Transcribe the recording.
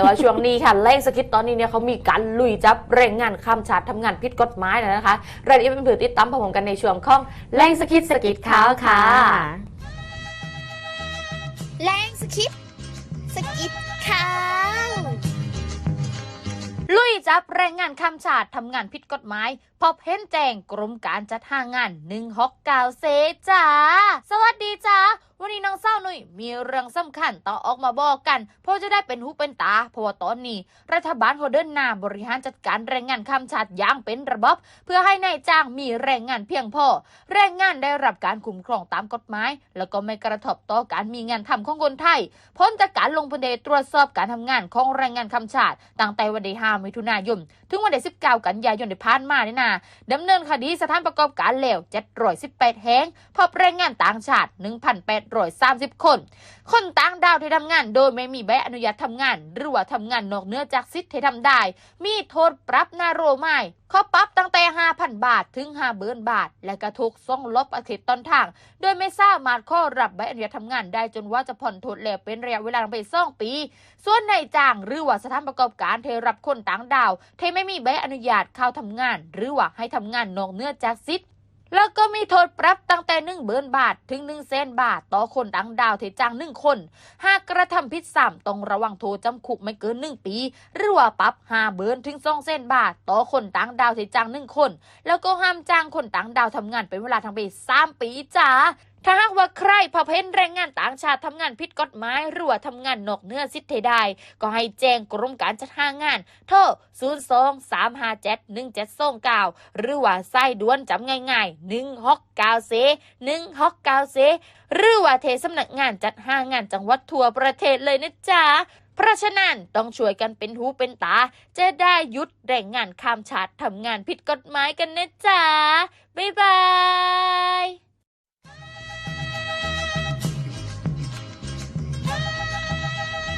แต่ว่าช่วงนี้ค่ะแรงสกิดตอนนี้เนี่ยเขามีการลุยจับแรงงานข้ามชาติทำงานผิดกฎหมายแล้วนะคะรายละเอียดเป็นเผื่อติดตามพร้อมกันในช่วงของแรงสกิดสกิดขาวค่ะแรงสคิปสกิดข่าวลุยจับแรงงานข้ามชาติทำงานผิดกฎหมาย พบเห็นแจงกรมการจัดหางาน1 6 9เซจ้าสวัสดีจ้า มีเรื่องสำคัญต้องออกมาบอกกันเพราะจะได้เป็นหูเป็นตาเพราะว่าตอนนี้ รัฐบาลเขาเดินหน้าบริหารจัดการแรงงานข้ามชาติอย่างเป็นระบบเพื่อให้นายจ้างมีแรงงานเพียงพอแรงงานได้รับการคุ้มครองตามกฎหมาย แล้วก็ไม่กระทบต่อการมีงานทำของคนไทยพ้นจากการลงพื้นที่ตรวจสอบการทำงานของแรงงานคำชาติตั้งแต่วันที่5มิถุนายนถึงวันที่19 กันยายนที่ผ่านมาเนี่ยนาดำเนินคดีสถานประกอบการเลว718แห่งพบแรงงานต่างชาติ 1,830 คนคนต่างดาวที่ทำงานโดยไม่มีใบอนุญาตทำงาน หรือว่าทำงานนอกเหนื้อจากสิทธิ์ที่ทำได้ มีโทษปรับนาโรไม่ข้อปรับตั้งแต่ 5,000 บาทถึง5เบินบาท และกระทุกส่องลบอาทิตย์ต้นทาง โดยไม่สาบมาข้อรับใบอนุญาตทำงานได้จนว่าจะผ่อนโทษแล้วเป็นระยะเวลาไปสองปี ส่วนนายจ้างหรือว่าสถานประกอบการที่รับคนต่างดาวที่ไม่มีใบอนุญาตเข้าทำงาน หรือว่าให้ทำงานนอกเหนื้อจากสิทธิ์ แล้วก็มีโทษปรับตั้งแต่หนึ่งเบินบาทถึงหนึ่งเซนบาท ต่อคนตังดาวเที่จ้างหนึ่งคน หากกระทำผิดสามต้องระวังโทษจำคุกไม่เกินหนึ่งปี หรือว่าปรับห้าเบินถึงสองเซนบาท ต่อคนตังดาวเที่จ้างหนึ่งคน แล้วก็ห้ามจ้างคนตังดาวทำงานเป็นเวลาทั้งปีสามปีจ้า ถ้าหากว่าใครพบเห็นแรงงานต่างชาติทำงานผิดกฎหมายหรือว่าทำงานนอกเนื้อสิทธิใดก็ให้แจ้งกรมการจัดหางาน โทร0 2 3 5 7 1 7 2 9 หรือว่าไส้ด่วนจำง่ายๆ1 6 9เซ1 6 9เซหรือว่าเทสำนักงานจัดหางานจังหวัดทั่วประเทศเลยนะจ๊ะเพราะฉะนั้นต้องช่วยกันเป็นหูเป็นตา จะได้หยุดแรงงานข้ามชาติทำงานผิดกฎหมายกันนะจ๊ะบ๊ายบาย